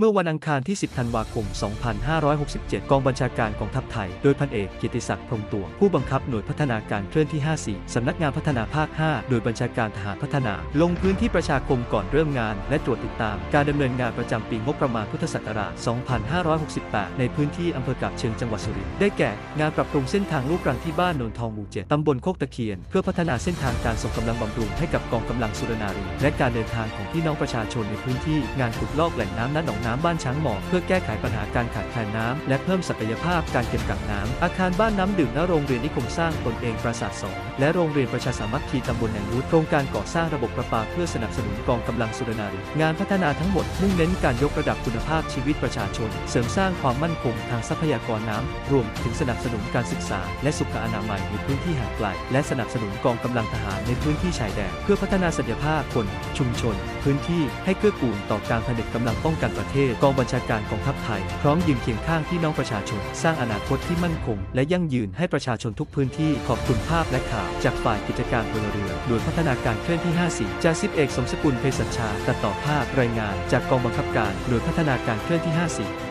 เมื่อวันอังคารที่ 10 ธันวาคม 2567 กองบัญชาการกองทัพไทย โดยพันเอกกียรติศักดิ์พรมตวง ผู้บังคับหน่วยพัฒนาการเคลื่อนที่ 54 สำนักงานพัฒนาภาค 5 โดยบัญชาการทหารพัฒนา ลงพื้นที่ประชาคมก่อนเริ่มงาน และตรวจติดตาม การดำเนินงานประจำปีงบประมาณพุทธศักราช 2568 ในพื้นที่อำเภอกาบเชิงจังหวัดสุรินทร์ ได้แก่ งานปรับปรุงเส้นทางลูกรังที่บ้านโนนทองหมู่7ตำบลโคกตะเคียน เพื่อพัฒนาเส้นทางการส่งกำลังบำรุงให้กับกองกำลังสุรนารี และการเดินทางของพี่น้องประชาชนในพื้นที่ งานขุดลอกแหล่งน้ำณหนองน้ำบ้านช้างหมอกเพื่อแก้ไขปัญหาการขาดแคลนน้ำและเพิ่มศักยภาพการเก็บกักน้ำอาคารบ้านน้ำดื่มณโรงเรียนนิคมสร้างตนเองปราสาทสองและโรงเรียนประชาสามัคคีตำบลแหนงวุฒโครงการก่อสร้างระบบประปาเพื่อสนับสนุนกองกำลังสุรนารีงานพัฒนาทั้งหมดมุ่งเน้นการยกระดับคุณภาพชีวิตประชาชน เสริมสร้างความมั่นคงทางทรัพยากรน้ำรวมถึงสนับสนุนการศึกษา และสุขอนามัยในพื้นที่ห่างไกลและสนับสนุนกองกำลังทหารในพื้นที่ชายแดนเพื่อพัฒนาศักยภาพคน ชุมชน พื้นที่ให้เกื้อกูลต่อการผลิตกำลังป้องกันประเทศกองบัญชาการกองทัพไทย พร้อมยืนเคียงข้างพี่น้องประชาชน สร้างอนาคตที่มั่นคง และยั่งยืนให้ประชาชนทุกพื้นที่ขอบคุณภาพและข่าวจากฝ่ายกิจการพลเรือหน่วยพัฒนาการเคลื่อนที่ 54จ่าสิบเอกสมสกุลเพศชชาตัดต่อภาพรายงาน จากกองบังคับการหน่วยพัฒนาการเคลื่อนที่ 54